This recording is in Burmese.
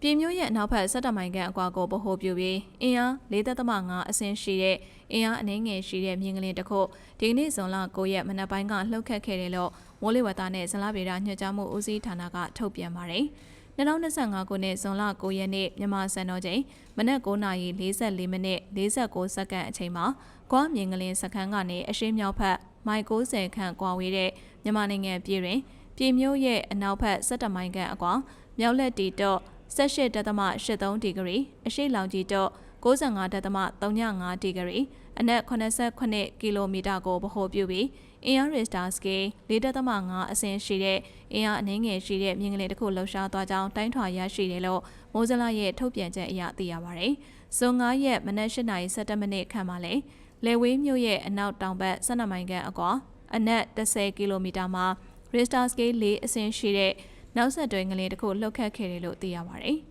ပြည်မျိုးရဲ့အနောက်ဘက်17မိုင်ခန့်အကွာကိုဗဟိုပြုပြီးအင်အား4.5အဆင့်ရှိတဲ့အင်အားအနည်းငယ်ရှိတဲ့မြင်းကလေးတစ်ခုဒီကနေ့ဇွန်လ9ရက်မနက်ပိုင်းကလှုပ်ခတ်ခဲ့တယ်လို့မိုးလေဝသနဲ့ဇလဗေဒညွှန်ကြားမှုဦးစီးဌာနကထုတ်ပြန်ပါတယ်။2025ခုနှစ်ဇွန်လ9ရက်နေ့မြန်မာစံတော်ချိန်မနက်9:44မိနစ်49စက္ကန့်အချိန်မှာကွာမြင်းကလေးစခန်းကနေအရှေ့မြောက်ဘက်မိုင်90ခန့်ကွာဝေးတဲ့မြန်မာနိုင်ငံပြည်တွင်ပြည်မျိုးရဲ့အနောက်ဘက်17မိုင်ခန့်အကွာမြောက်လက်တီတော့ 18.83ဒီဂရီအရှိလောင်ကြီးတော့95.35ဒီဂရီအနက်89ကီလိုမီတာကိုဗဟိုပြုပြီးအင်အားရစ်တာစကေ4.5အဆင့်ရှိတဲ့အင်အားအနည်းငယ်ရှိတဲ့မြင်းကလေးတစ်ခုလှုပ်ရှားသွားကြောင်းတိုင်းထွာရရှိတယ်လို့မိုးစလာရဲ့ထုတ်ပြန်ချက်အရသိရပါတယ်။ဇွန်9ရက်မနက်8:17မိနစ်ခန့်မှာလဲလေဝေးမြို့ရဲ့အနောက်တောင်ဘက်12မိုင်ခန့်အကွာအနက်10ကီလိုမီတာမှာ Richter scale 4အဆင့်ရှိတဲ့ နောက်ဆက်တွဲငလျင်တစ်ခုလှုပ်ခတ်ခဲ့တယ်လို့သိရပါတယ်။